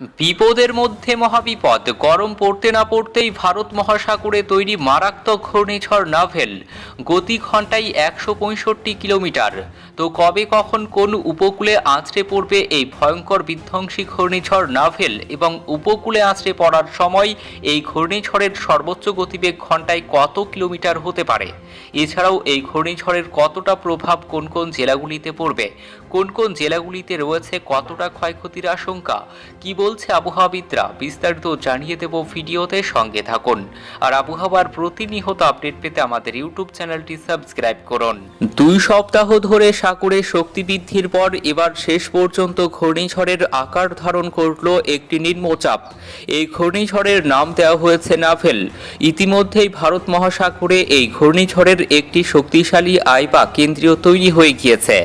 বিপদের মধ্যে মহাবিপদ। গরম পড়তে না পড়তেই ভারত মহাসাগরে তৈরি মারাত্মক ঘূর্ণিঝড় নাভেল। গতি ঘন্টায় একশো পঁয়ষট্টি কিলোমিটার। তো কবে কখন কোন উপকূলে আছড়ে পড়বে এই ভয়ঙ্কর বিধ্বংসী ঘূর্ণিঝড় নাভেল এবং উপকূলে আছড়ে পড়ার সময় এই ঘূর্ণিঝড়ের সর্বোচ্চ গতিবেগ ঘন্টায় কত কিলোমিটার হতে পারে? এছাড়াও এই ঘূর্ণিঝড়ের কতটা প্রভাব কোন কোন জেলাগুলিতে পড়বে? কোন কোন জেলাগুলিতে রয়েছে কতটা ক্ষয়ক্ষতির আশঙ্কা? কি বলছে আবহাওয়াবিদরা বিস্তারিত জানিয়ে দেব ভিডিওতে, সঙ্গে থাকুন। আর আবহাওয়ার প্রতিনিয়ত আপডেট পেতে আমাদের ইউটিউব চ্যানেলটি সাবস্ক্রাইব করুন। দুই সপ্তাহ ধরে সাগরে শক্তি বৃদ্ধির পর এবার শেষ পর্যন্ত ঘূর্ণিঝড়ের আকার ধারণ করল একটি নিম্নচাপ এই ঘূর্ণিঝড়ের নাম দেওয়া হয়েছে নাভেল ইতিমধ্যেই ভারত মহাসাগরে এই ঘূর্ণিঝড়ের একটি শক্তিশালী আইবা কেন্দ্রীয় তৈরি হয়ে গিয়েছে।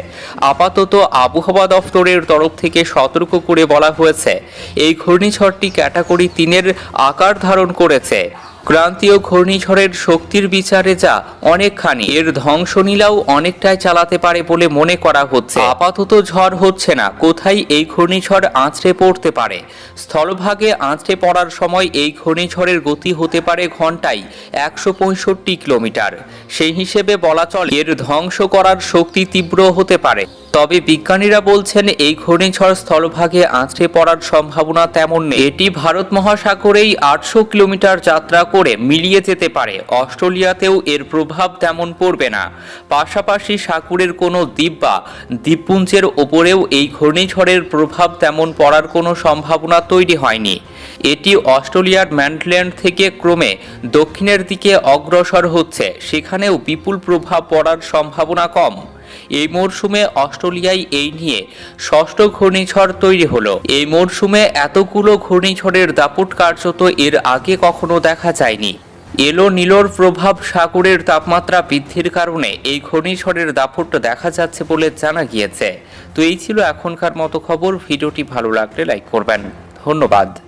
আপাতত আবহাওয়া দফতরের তরফ থেকে সতর্ক করে বলা হয়েছে। এই ঘূর্ণিঝড়টি ক্যাটাগরি তিনের আকার ধারণ করেছে। ক্রান্তীয় ঘূর্ণিঝড়ের শক্তির বিচারে যা অনেকখানি, এর ধ্বংসনীলাও অনেকটাই চালাতে পারে বলে মনে করা হচ্ছে। আপাতত ঝড় হচ্ছে না, কোথায় এই ঘূর্ণিঝড় আঁচড়ে পড়তে পারে? স্থলভাগে আঁচড়ে পড়ার সময় এই ঘূর্ণিঝড়ের গতি হতে পারে ঘন্টায় একশো পঁয়ষট্টি কিলোমিটার। সেই হিসেবে বলা চলে, এর ধ্বংস করার শক্তি তীব্র হতে পারে। তবে বিজ্ঞানীরা বলছেন, এই ঘূর্ণিঝড় স্থলভাগে আঁচড়ে পড়ার সম্ভাবনা তেমন নেই। এটি ভারত মহাসাগরেই আটশো কিলোমিটার যাত্রা করে মিলিয়ে যেতে পারে। অস্ট্রেলিয়াতেও এর প্রভাব তেমন পড়বে না। পাশাপাশি সাগরের কোনো দ্বীপ বা দ্বীপপুঞ্জের ওপরেও এই ঘূর্ণিঝড়ের প্রভাব তেমন পড়ার কোনো সম্ভাবনা তৈরি হয়নি। এটি অস্ট্রেলিয়ার ম্যান্ডল্যান্ড থেকে ক্রমে দক্ষিণের দিকে অগ্রসর হচ্ছে। সেখানেও বিপুল প্রভাব পড়ার সম্ভাবনা কম। এই মরশুমে অস্ট্রেলিয়ায় এই নিয়ে ষষ্ঠ ঘূর্ণিঝড় তৈরি হলো। এই মরশুমে এতগুলো ঘূর্ণিঝড়ের দাপট কার্যত এর আগে কখনো দেখা যায়নি। এলো নীলোর প্রভাব সাগরের তাপমাত্রা বৃদ্ধির কারণে এই ঘূর্ণিঝড়ের দাপট দেখা যাচ্ছে বলে জানা গিয়েছে। তো এই ছিল এখনকার মতো খবর। ভিডিওটি ভালো লাগলে লাইক করবেন। ধন্যবাদ।